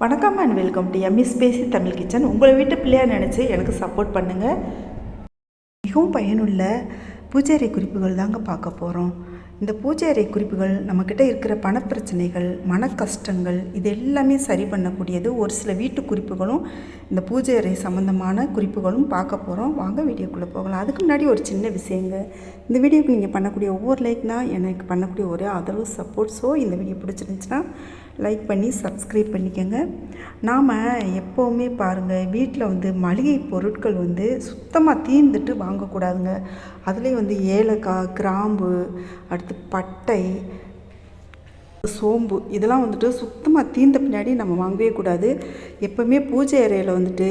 வணக்கம் and welcome to EMIS பேசி Tamil kitchen உங்களை வீட்டு பிள்ளையாக நினச்சி எனக்கு சப்போர்ட் பண்ணுங்கள் மிகவும் பயனுள்ள பூஜை அறை குறிப்புகள் தாங்க பார்க்க போகிறோம் இந்த பூஜை அறை குறிப்புகள் நம்மக்கிட்ட இருக்கிற பணப்பிரச்சனைகள் மன கஷ்டங்கள் இது எல்லாமே சரி பண்ணக்கூடியது ஒரு சில வீட்டு குறிப்புகளும் இந்த பூஜை அறை சம்மந்தமான குறிப்புகளும் பார்க்க போகிறோம் வாங்க வீடியோக்குள்ளே போகலாம். அதுக்கு முன்னாடி ஒரு சின்ன விஷயங்க. இந்த வீடியோக்கு நீங்கள் பண்ணக்கூடிய ஒவ்வொரு லைக் தான் எனக்கு பண்ணக்கூடிய ஒரே ஆதரவு சப்போர்ட் ஸோ இந்த வீடியோ பிடிச்சிருந்துச்சுன்னா லைக் பண்ணி சப்ஸ்கிரைப் பண்ணிக்கோங்க. நாம் எப்போவுமே பாருங்கள் வீட்டில் வந்து மளிகை பொருட்கள் வந்து சுத்தமாக தீர்ந்துட்டு வாங்கக்கூடாதுங்க. அதுலேயும் வந்து ஏலக்காய் கிராம்பு அடுத்து பட்டை சோம்பு இதெல்லாம் வந்துட்டு சுத்தமாக தீர்ந்த பின்னாடி நம்ம வாங்கவே கூடாது. எப்போவுமே பூஜை அறையில் வந்துட்டு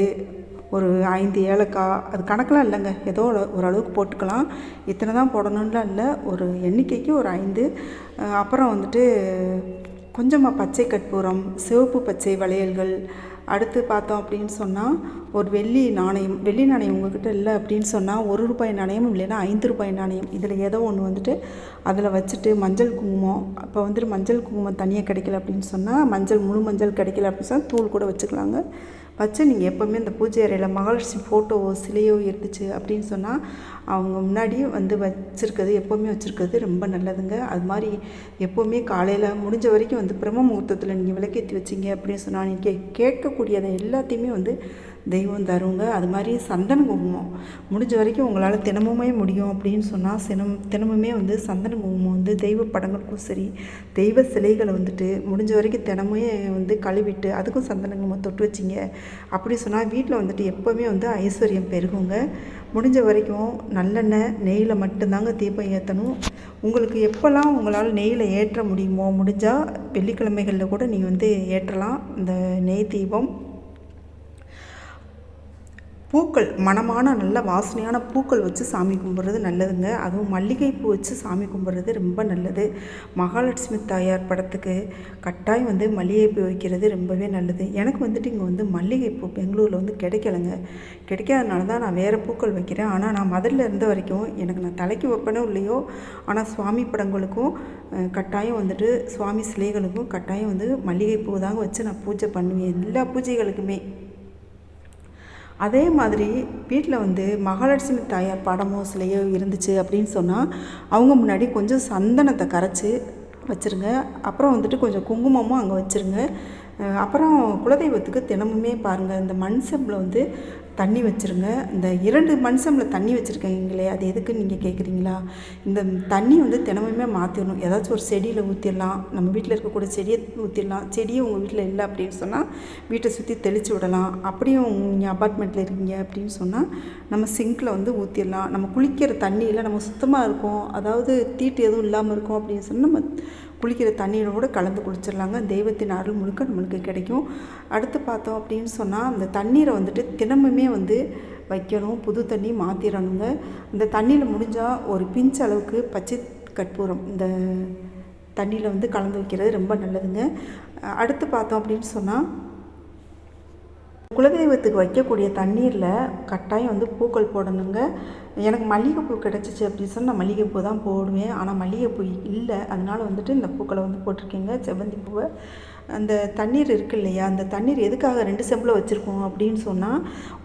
ஒரு ஐந்து ஏலக்காய் அது கணக்கெலாம் இல்லைங்க. ஏதோ ஓரளவுக்கு போட்டுக்கலாம். இத்தனை தான் போடணும்லாம் இல்லை. ஒரு எண்ணிக்கைக்கு ஒரு ஐந்து. அப்புறம் வந்துட்டு கொஞ்சமாக பச்சை கற்பூரம் சிவப்பு பச்சை வளையல்கள் அடுத்து பார்த்தோம் அப்படின்னு சொன்னால் ஒரு வெள்ளி நாணயம் வெள்ளி நாணயம் உங்ககிட்ட இல்லை அப்படின்னு சொன்னால் ஒரு ரூபாய் நாணயம் இல்லைன்னா ஐந்து ரூபாய் நாணயம். இதில் ஏதோ ஒன்று வந்துட்டு அதில் வச்சுட்டு மஞ்சள் குங்குமம் அப்போ வந்துட்டு மஞ்சள் குங்குமம் தனியாக கிடைக்கல அப்படின்னு சொன்னால் மஞ்சள் முழு மஞ்சள் கிடைக்கல அப்படின்னு சொன்னால் தூள் கூட வச்சுக்கலாங்க. வச்சு நீங்கள் எப்போவுமே இந்த பூஜை அறையில் மகாலட்சுமி ஃபோட்டோவோ சிலையோ இருந்துச்சு அப்படின்னு சொன்னால் அவங்க முன்னாடி வந்து வச்சுருக்கிறது எப்போவுமே வச்சுருக்கிறது ரொம்ப நல்லதுங்க. அது மாதிரி எப்போவுமே காலையில் முடிஞ்ச வரைக்கும் வந்து பிரம்ம முகூர்த்தத்தில் நீங்கள் விளக்கேற்றி வச்சிங்க அப்படின்னு சொன்னால் நீங்கள் கேட்கக்கூடியதை எல்லாத்தையுமே வந்து தெய்வம் தருங்க. அது மாதிரி சந்தன குங்குமம். முடிஞ்ச வரைக்கும் உங்களால் தினமுமே முடியும் அப்படின்னு சொன்னால் தினம் தினமுமே வந்து சந்தன குங்குமம் வந்து தெய்வ படங்களுக்கும் சரி தெய்வ சிலைகளை வந்துட்டு முடிஞ்ச வரைக்கும் தினமுமே வந்து கழுவிட்டு அதுக்கும் சந்தன குங்குமம் தொட்டு வச்சிங்க. அப்படி சொன்னால் வீட்டில் வந்துட்டு எப்போவுமே வந்து ஐஸ்வர்யம் பெருகுங்க. முடிஞ்ச வரைக்கும் நல்லெண்ணெய் நெய்யில் மட்டும்தாங்க தீபம் ஏற்றணும் உங்களுக்கு எப்போல்லாம் உங்களால் நெய்யில் ஏற்ற முடியுமோ முடிஞ்சால் வெள்ளிக்கிழமைகளில் கூட நீங்கள் வந்து ஏற்றலாம். இந்த நெய் தீபம். பூக்கள் மணமான நல்ல வாசனையான பூக்கள் வச்சு சாமி கும்பிட்றது நல்லதுங்க. அதுவும் மல்லிகைப்பூ வச்சு சாமி கும்பிட்றது ரொம்ப நல்லது. மகாலட்சுமி தாயார் படத்துக்கு கட்டாயம் வந்து மல்லிகைப்பூ வைக்கிறது ரொம்பவே நல்லது. எனக்கு வந்துட்டு இங்கே வந்து மல்லிகைப்பூ பெங்களூரில் வந்து கிடைக்கலங்க. கிடைக்காதனால தான் நான் வேறு பூக்கள் வைக்கிறேன். ஆனால் நான் மதுரில் இருந்த வரைக்கும் எனக்கு நான் தலைக்கு வைப்பனோ இல்லையோ ஆனால் சுவாமி படங்களுக்கும் கட்டாயம் வந்துட்டு சுவாமி சிலைகளுக்கும் கட்டாயம் வந்து மல்லிகைப்பூ தாங்க வச்சு நான் பூஜை பண்ணுவேன். எல்லா பூஜைகளுக்குமே. அதே மாதிரி வீட்டில் வந்து மகாலட்சுமி தாயார் படமோ சிலையோ இருந்துச்சு அப்படின்னு சொன்னால் அவங்க முன்னாடி கொஞ்சம் சந்தனத்தை கரைச்சி வச்சுருங்க. அப்புறம் வந்துட்டு கொஞ்சம் குங்குமமும் அங்கே வச்சுருங்க. அப்புறம் குலதெய்வத்துக்கு தினமுமே பாருங்கள் இந்த மண் செம்பில் வந்து தண்ணி வச்சுருங்க. இந்த இரண்டு மண் தண்ணி வச்சுருக்கீங்களே அது எதுக்குன்னு நீங்கள் கேட்குறீங்களா இந்த தண்ணி வந்து தினமுமே மாற்றிடணும் ஏதாச்சும் ஒரு செடியில் ஊற்றிடலாம் நம்ம வீட்டில் இருக்கக்கூடிய செடியை ஊற்றிடலாம் செடியும் உங்கள் வீட்டில் இல்லை அப்படின்னு சொன்னால் வீட்டை சுற்றி தெளித்து விடலாம். அப்படியும் நீங்கள் அப்பார்ட்மெண்ட்டில் இருக்கீங்க அப்படின்னு சொன்னால் நம்ம சிங்கில் வந்து ஊற்றிடலாம் நம்ம குளிக்கிற தண்ணியில் நம்ம சுத்தமாக இருக்கும். அதாவது தீட்டு எதுவும் இல்லாமல் இருக்கும் அப்படின்னு சொன்னால் நம்ம குளிக்கிற தண்ணியோட கலந்து குளிச்சிடலாங்க. தெய்வத்தின் அருள் முழுக்க நம்மளுக்கு கிடைக்கும். அடுத்து பார்த்தோம் அப்படின்னு சொன்னால் அந்த தண்ணீரை வந்துட்டு தினமுமே வந்து வைக்கணும் புது தண்ணி மாற்றிடணுங்க இந்த தண்ணியில் முடிஞ்சால் ஒரு பிஞ்ச் அளவுக்கு பச்சை கற்பூரம் இந்த தண்ணியில் வந்து கலந்து வைக்கிறது ரொம்ப நல்லதுங்க. அடுத்து பார்த்தோம் அப்படின்னு சொன்னால் குலதெய்வத்துக்கு வைக்கக்கூடிய தண்ணீரில் கட்டாயம் வந்து பூக்கள் போடணுங்க. எனக்கு மல்லிகைப்பூ கிடச்சிச்சு அப்படின்னு சொன்னால் நான் மல்லிகைப்பூ தான் போடுவேன். ஆனால் மல்லிகைப்பூ இல்லை. அதனால் வந்துட்டு இந்த பூக்களை வந்து போட்டிருக்கேங்க. செவ்வந்தி பூவை. அந்த தண்ணீர் இருக்கு இல்லையா? அந்த தண்ணீர் எதுக்காக ரெண்டு செம்பில் வச்சுருக்கோம் அப்படின்னு சொன்னால்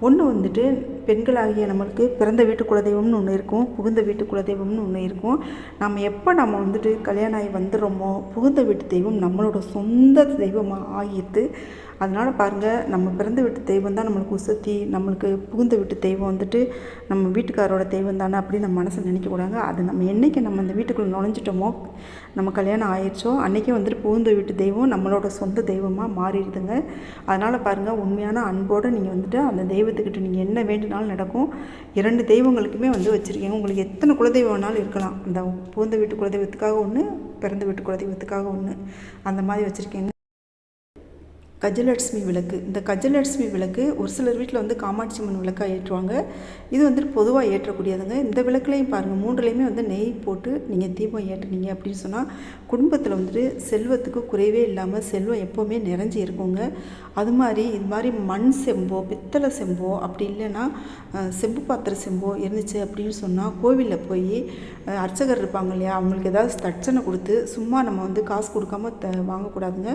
ஒன்று வந்துட்டு பெண்களாகிய நம்மளுக்கு பிறந்த வீட்டு குலதெய்வம்னு ஒன்று இருக்கும் புகுந்த வீட்டு குலதெய்வம்னு ஒன்று இருக்கும். நம்ம எப்போ நம்ம வந்துட்டு கல்யாணம் ஆகி வந்துடுறோமோ புகுந்த வீட்டு தெய்வம் நம்மளோட சொந்த தெய்வமாக ஆகிட்டு அதனால் பாருங்கள் நம்ம பிறந்த வீட்டு தெய்வம் தான் நம்மளுக்கு உசத்தி நம்மளுக்கு புகுந்து வீட்டு தெய்வம் வந்துட்டு நம்ம வீட்டுக்காரோட தெய்வம் தானே அப்படின்னு நம்ம மனசில் நினைக்கக்கூடாது அது நம்ம என்றைக்கு நம்ம அந்த வீட்டுக்குள்ளே நுழைஞ்சிட்டோமோ நம்ம கல்யாணம் ஆயிடுச்சோ அன்றைக்கே வந்துட்டு புகுந்து வீட்டு தெய்வம் நம்மளோட சொந்த தெய்வமாக மாறிடுதுங்க. அதனால் பாருங்கள் உண்மையான அன்போடு நீங்கள் வந்துட்டு அந்த தெய்வத்துக்கிட்ட நீங்கள் என்ன வேண்டுனாலும் நடக்கும். இரண்டு தெய்வங்களுக்குமே வந்து வச்சுருக்கீங்க. உங்களுக்கு எத்தனை குலதெய்வம் வேணாலும் இருக்கலாம். அந்த புகுந்த வீட்டு குலதெய்வத்துக்காக ஒன்று பிறந்த வீட்டு குலதெய்வத்துக்காக ஒன்று அந்த மாதிரி வச்சுருக்கீங்க. கஜலட்சுமி விளக்கு. இந்த கஜலட்சுமி விளக்கு ஒரு சிலர் வீட்டில் வந்து காமாட்சி அம்மன் விளக்காக ஏற்றுவாங்க. இது வந்துட்டு பொதுவாக ஏற்றக்கூடியதுங்க. இந்த விளக்குலையும் பாருங்கள் மூன்றுலேயுமே வந்து நெய் போட்டு நீங்கள் தீபம் ஏற்றுனீங்க அப்படின்னு சொன்னால் குடும்பத்தில் வந்துட்டு செல்வத்துக்கு குறைவே இல்லாமல் செல்வம் எப்போவுமே நிறைஞ்சி இருக்குங்க. அது மாதிரி இது மாதிரி மண் செம்போ பித்தளை செம்போ அப்படி இல்லைன்னா செம்பு பாத்திர செம்போ இருந்துச்சு அப்படின்னு சொன்னால் கோவிலில் போய் அர்ச்சகர் இருப்பாங்க இல்லையா அவங்களுக்கு ஏதாவது தட்சணை கொடுத்து சும்மா நம்ம வந்து காசு கொடுக்காம த வாங்கக்கூடாதுங்க.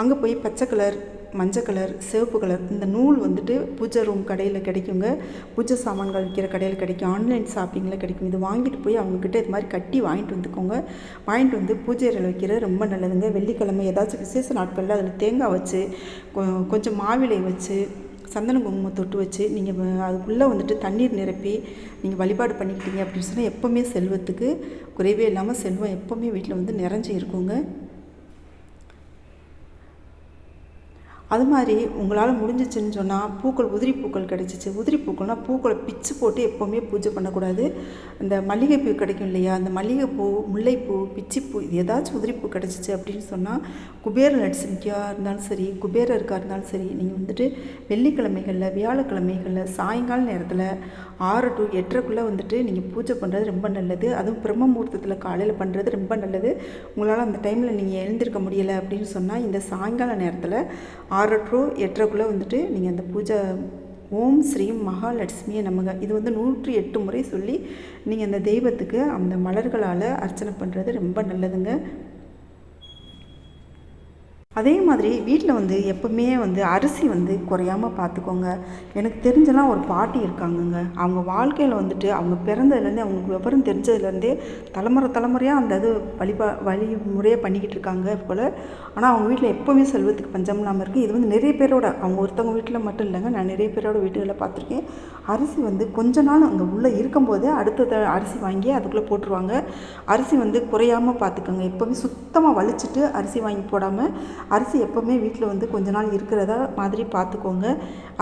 அங்கே போய் பச்சை கலர் மஞ்சள் கலர் சிவப்பு கலர் இந்த நூல் வந்துட்டு பூஜை ரூம் கடையில் கிடைக்குங்க. பூஜை சாமான்கள் விற்கிற கடையில் கிடைக்கும். ஆன்லைன் ஷாப்பிங்கில் கிடைக்கும். இது வாங்கிட்டு போய் அவங்கக்கிட்ட இது மாதிரி கட்டி வாங்கிட்டு வந்துக்கோங்க. வாங்கிட்டு வந்து பூஜை அறையில் வைக்கிற ரொம்ப நல்லதுங்க. வெள்ளிக்கிழமை ஏதாச்சும் விசேஷ நாட்களில் அதில் தேங்காய் வச்சு கொ- கொஞ்சம் மாவிலை வச்சு சந்தன குங்குமம் தொட்டு வச்சு நீங்கள் அதுக்குள்ளே வந்துட்டு தண்ணீர் நிரப்பி நீங்கள் வழிபாடு பண்ணிக்கிட்டீங்க அப்படின்னு சொன்னால் எப்போவுமே செல்வத்துக்கு குறைவே இல்லாமல் செல்வம் எப்போவுமே வீட்டில் வந்து நிறைஞ்சு இருக்குங்க. அது மாதிரி உங்களால் முடிஞ்சிச்சுன்னு சொன்னால் பூக்கள் உதிரி பூக்கள் கிடச்சிச்சு. உதிரி பூக்கள்னால் பூக்களை பிச்சு போட்டு எப்போவுமே பூஜை பண்ணக்கூடாது. இந்த மல்லிகைப்பூ கிடைக்கும் இல்லையா? அந்த மல்லிகைப்பூ முல்லைப்பூ பிச்சிப்பூ இது ஏதாச்சும் உதிரிப்பூ கிடச்சிச்சு அப்படின்னு சொன்னால் குபேர நட்சனிக்காக இருந்தாலும் சரி குபேரருக்காக இருந்தாலும் சரி நீங்கள் வந்துட்டு வெள்ளிக்கிழமைகளில் வியாழக்கிழமைகளில் சாயங்கால நேரத்தில் ஆறு டு எட்டரைக்குள்ளே வந்துட்டு நீங்கள் பூஜை பண்ணுறது ரொம்ப நல்லது. அதுவும் பிரம்ம முகூர்த்தத்தில் காலையில் பண்ணுறது ரொம்ப நல்லது. உங்களால் அந்த டைமில் நீங்கள் எழுந்திருக்க முடியலை அப்படின்னு சொன்னால் இந்த சாயங்கால நேரத்தில் ஆறு டு எட்டரைக்குள்ளே வந்துட்டு நீங்கள் அந்த பூஜை ஓம் ஸ்ரீ மகாலட்சுமியை நமக இது வந்து நூற்றி எட்டு முறை சொல்லி நீங்கள் அந்த தெய்வத்துக்கு அந்த மலர்களால் அர்ச்சனை பண்ணுறது ரொம்ப நல்லதுங்க. அதே மாதிரி வீட்டில் வந்து எப்பவுமே வந்து அரிசி வந்து குறையாமல் பார்த்துக்கோங்க. எனக்கு தெரிஞ்செல்லாம் ஒரு பாட்டி இருக்காங்கங்க. அவங்க வாழ்க்கையில் வந்துட்டு அவங்க பிறந்ததுலேருந்தே அவங்களுக்கு விவரம் தெரிஞ்சதுலேருந்தே தலைமுறை தலைமுறையாக அந்த இது வழிபா வழிமுறையாக பண்ணிக்கிட்டு இருக்காங்க போல். ஆனால் அவங்க வீட்டில் எப்போவுமே செல்வத்துக்கு பஞ்சம் இல்லாமல் இருக்குது இது வந்து நிறைய பேரோட அவங்க ஒருத்தவங்க வீட்டில் மட்டும் இல்லைங்க. நான் நிறைய பேரோட வீட்டுகளில் பார்த்துருக்கேன். அரிசி வந்து கொஞ்ச நாள் அங்கே உள்ளே இருக்கும்போது அடுத்த அரிசி வாங்கி அதுக்குள்ளே போட்டுருவாங்க. அரிசி வந்து குறையாமல் பார்த்துக்கோங்க. எப்போவுமே சுத்தமாக வலிச்சிட்டு அரிசி வாங்கி போடாமல் அரிசி எப்போவுமே வீட்டில் வந்து கொஞ்ச நாள் இருக்கிறதா மாதிரி பார்த்துக்கோங்க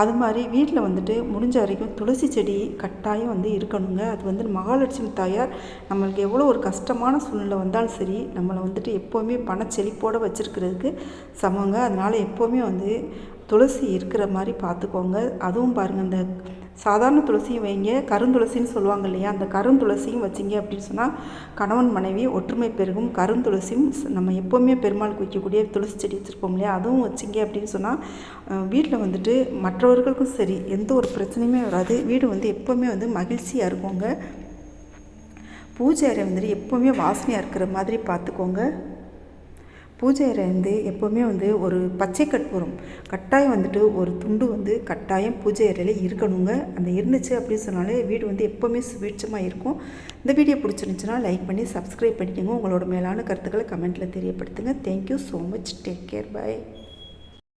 அது மாதிரி வீட்டில் வந்துட்டு முடிஞ்ச வரைக்கும் துளசி செடி கட்டாயம் வந்து இருக்கணுங்க. அது வந்து மகாலட்சுமி தாயார் நம்மளுக்கு எவ்வளோ ஒரு கஷ்டமான சூழ்நிலை வந்தாலும் சரி நம்மளை வந்துட்டு எப்போவுமே பணச்செழிப்போடு வச்சுருக்கிறதுக்கு சமங்க. அதனால் எப்போவுமே வந்து துளசி இருக்கிற மாதிரி பார்த்துக்கோங்க அதுவும் பாருங்கள் அந்த சாதாரண துளசியும் வைங்க. கருந்துளசின்னு சொல்லுவாங்க இல்லையா? அந்த கருந்துளசியும் வச்சிங்க அப்படின்னு சொன்னால் கணவன் மனைவி ஒற்றுமை பெருகும். கருந்துளசியும் நம்ம எப்போவுமே பெருமாளுக்கு வைக்கக்கூடிய துளசி செடி வச்சுருப்போம் இல்லையா? அதுவும் வச்சிங்க அப்படின்னு சொன்னால் வீட்டில் வந்துட்டு மற்றவர்களுக்கும் சரி எந்த ஒரு பிரச்சனையுமே வராது. வீடு வந்து எப்போவுமே வந்து மகிழ்ச்சியாக இருக்குங்க. பூஜை அறை வந்துட்டு எப்போவுமே வாசனையாக இருக்கிற மாதிரி பார்த்துக்கோங்க. பூஜை அறை எப்போவுமே வந்து ஒரு பச்சை கற்பூரம் கட்டாயம் வந்துட்டு ஒரு துண்டு வந்து கட்டாயம் பூஜை அறையில் இருக்கணுங்க. அந்த இருந்துச்சு அப்படின்னு சொன்னாலே வீடு வந்து எப்போவுமே சுபீட்சமாக இருக்கும். இந்த வீடியோ பிடிச்சிருந்துச்சுன்னா லைக் பண்ணி சப்ஸ்கிரைப் பண்ணிக்கோங்க. உங்களோட மேலான கருத்துக்களை கமெண்ட்டில் தெரியப்படுத்துங்க. Thank you so much take care bye